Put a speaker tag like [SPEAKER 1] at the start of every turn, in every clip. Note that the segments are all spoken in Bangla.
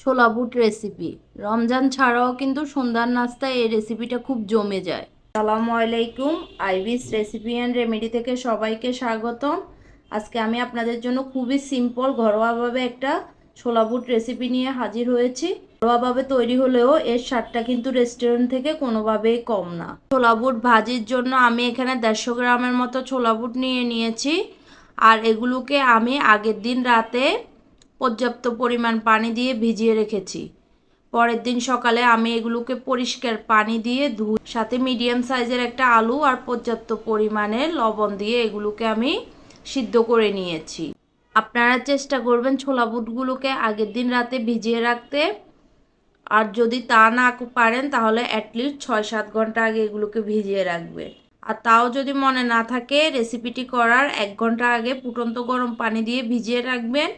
[SPEAKER 1] ছোলা বুট রেসিপি রমজান ছাড়াও কিন্তু সন্ধ্যার নাস্তায় এই রেসিপিটা খুব জমে যায়। আসসালামু আলাইকুম, আইবিস রেসিপি অ্যান্ড রেমেডি থেকে সবাইকে স্বাগতম। আজকে আমি আপনাদের জন্য খুবই সিম্পল ঘরোয়াভাবে একটা ছোলা বুট রেসিপি নিয়ে হাজির হয়েছি। ঘরোয়াভাবে তৈরি হলেও এর স্বাদটা কিন্তু রেস্টুরেন্ট থেকে কোনোভাবেই কম না। ছোলা বুট ভাজির জন্য আমি এখানে দেড়শো গ্রামের মতো ছোলা বুট নিয়ে নিয়েছি। আর এগুলোকে আমি আগের দিন রাতে পর্যাপ্ত পরিমাণ পানি দিয়ে ভিজিয়ে রেখেছি। পরের দিন সকালে আমি এগুলোকে পরিষ্কার পানি দিয়ে ধুই সাথে মিডিয়াম সাইজের একটা আলু আর পর্যাপ্ত পরিমাণে লবণ দিয়ে এগুলোকে আমি সিদ্ধ করে নিয়েছি। আপনারা চেষ্টা করবেন ছোলা বুটগুলোকে আগের দিন রাতে ভিজিয়ে রাখতে। আর যদি তা না পারেন, তাহলে অ্যাটলিস্ট ছয় সাত ঘণ্টা আগে এগুলোকে ভিজিয়ে রাখবেন আর তাও যদি মনে না থাকে রেসিপিটি করার এক ঘণ্টা আগে ফুটন্ত গরম পানি দিয়ে ভিজিয়ে রাখবেন।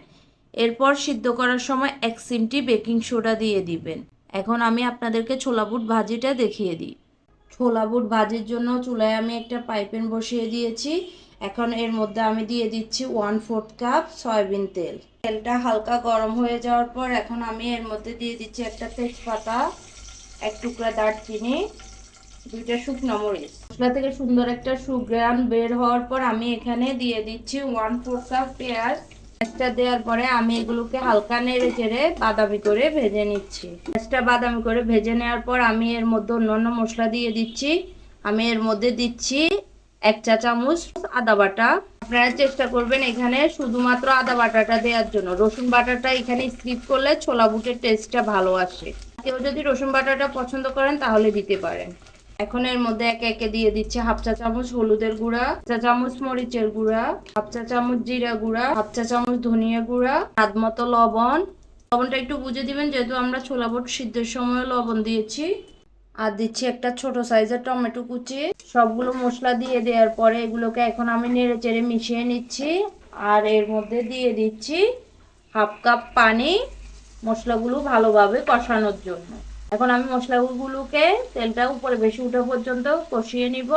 [SPEAKER 1] এরপর সিদ্ধ করার সময় এক সিমটি বেকিং সোডা দিয়ে দিবেন। এখন আমি আপনাদেরকে ছোলা বুট ভাজিটা দেখিয়ে দিই। ছোলা বুট ভাজির জন্য চুলায় আমি একটা পাইপেন বসিয়ে দিয়েছি। এখন এর মধ্যে আমি দিয়ে দিচ্ছি ওয়ান ফোর্থ কাপ সয়াবিন তেল। তেলটা হালকা গরম হয়ে যাওয়ার পর এখন আমি এর মধ্যে দিয়ে দিচ্ছি একটা তেজপাতা, এক টুকরা দারচিনি, দুইটা শুকনো মরিচ। মশলা থেকে সুন্দর একটা সুগ্রান বের হওয়ার পর আমি এখানে দিয়ে দিচ্ছি ওয়ান ফোর কাপ পেঁয়াজ। পেঁয়াজটা দেওয়ার পরে আমি এগুলোকে হালকা নেড়ে চেড়ে বাদামি করে ভেজে নিচ্ছি। পেঁয়াজটা বাদামি করে ভেজে নেওয়ার পর আমি এর মধ্যে অন্যান্য মশলা দিয়ে দিচ্ছি। আমি এর মধ্যে দিচ্ছি এক চা চামচ আদা বাটা। আপনারা চেষ্টা করবেন এখানে শুধুমাত্র আদা বাটাটা দেওয়ার জন্য। রসুন বাটাটা এখানে স্কিপ করলে ছোলা বুটের টেস্টটা ভালো আসে। কেউ যদি রসুন বাটাটা পছন্দ করেন তাহলে দিতে পারেন। এখন এর মধ্যে একে একে দিয়ে দিচ্ছে হাফ চা চামচ হলুদের গুঁড়া চা চামচ মরিচের গুঁড়া, হাফ চা চামচ জিরা গুঁড়া, হাফ চা চামচ ধনিয়া গুঁড়া, স্বাদ মতো লবণ। লবণটা একটু বুঝে দিবেন, যেহেতু আমরা ছোলা বুট সিদ্ধের সময় লবণ দিয়েছি। আর দিচ্ছি একটা ছোট সাইজের টমেটো কুচি। সবগুলো মশলা দিয়ে দেওয়ার পরে এগুলোকে এখন আমি নেড়ে চেড়ে মিশিয়ে নিচ্ছি। আর এর মধ্যে দিয়ে দিচ্ছি হাফ কাপ পানি, মশলাগুলো ভালোভাবে কষানোর জন্য। এখন আমি মশলাগুলোকে তেলটা উপরে বেশি উঠে পর্যন্ত কষিয়ে নিব।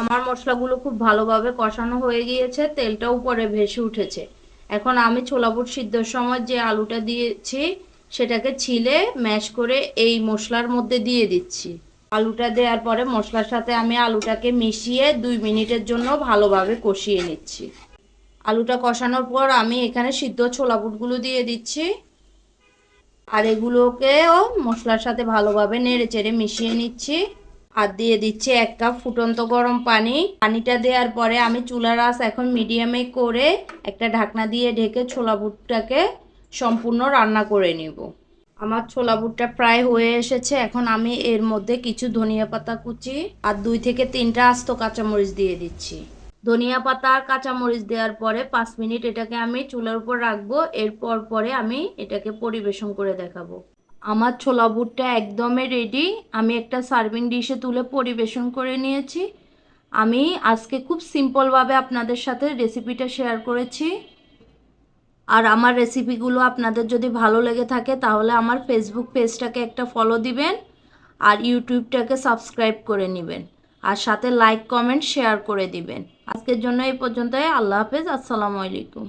[SPEAKER 1] আমার মশলাগুলো খুব ভালোভাবে কষানো হয়ে গিয়েছে, তেলটা উপরে ভেসে উঠেছে। এখন আমি ছোলা বুট সিদ্ধর সময় যে আলুটা দিয়েছি, সেটাকে ছিলে ম্যাশ করে এই মশলার মধ্যে দিয়ে দিচ্ছি। আলুটা দেওয়ার পরে মশলার সাথে আমি আলুটাকে মিশিয়ে দুই মিনিটের জন্য ভালোভাবে কষিয়ে নিচ্ছি। আলুটা কষানোর পর আমি এখানে সিদ্ধ ছোলা বুটগুলো দিয়ে দিচ্ছি। আর এগুলোকেও মশলার সাথে ভালোভাবে নেড়ে চেড়ে মিশিয়ে নিচ্ছি। আর দিয়ে দিচ্ছি এক কাপ ফুটন্ত গরম পানি। পানিটা দেওয়ার পরে আমি চুলার আঁচ এখন মিডিয়ামে করে একটা ঢাকনা দিয়ে ঢেকে ছোলা বুটটাকে সম্পূর্ণ রান্না করে নিব। আমার ছোলা বুটটা প্রায় হয়ে এসেছে। এখন আমি এর মধ্যে কিছু ধনিয়া পাতা কুচি আর দুই থেকে তিনটা আস্ত কাঁচামরিচ দিয়ে দিচ্ছি। ধনিয়া পাতা আর কাঁচামরিচ দেওয়ার পরে পাঁচ মিনিট এটাকে আমি চুলার উপর রাখব। এরপর পরে আমি এটাকে পরিবেশন করে দেখাবো। আমার ছোলা বুটটা একদমই রেডি আমি একটা সার্ভিং ডিশে তুলে পরিবেশন করে নিয়েছি। আমি আজকে খুব সিম্পলভাবে আপনাদের সাথে রেসিপিটা শেয়ার করেছি। আর আমার রেসিপিগুলো আপনাদের যদি ভালো লেগে থাকে, তাহলে আমার ফেসবুক পেজটাকে একটা ফলো দিবেন। আর ইউটিউবটাকে সাবস্ক্রাইব করে নেবেন। আর সাথে লাইক কমেন্ট শেয়ার করে দিবেন। আজকের জন্য এই পর্যন্তই। আল্লাহ হাফেজ। আসসালামু আলাইকুম।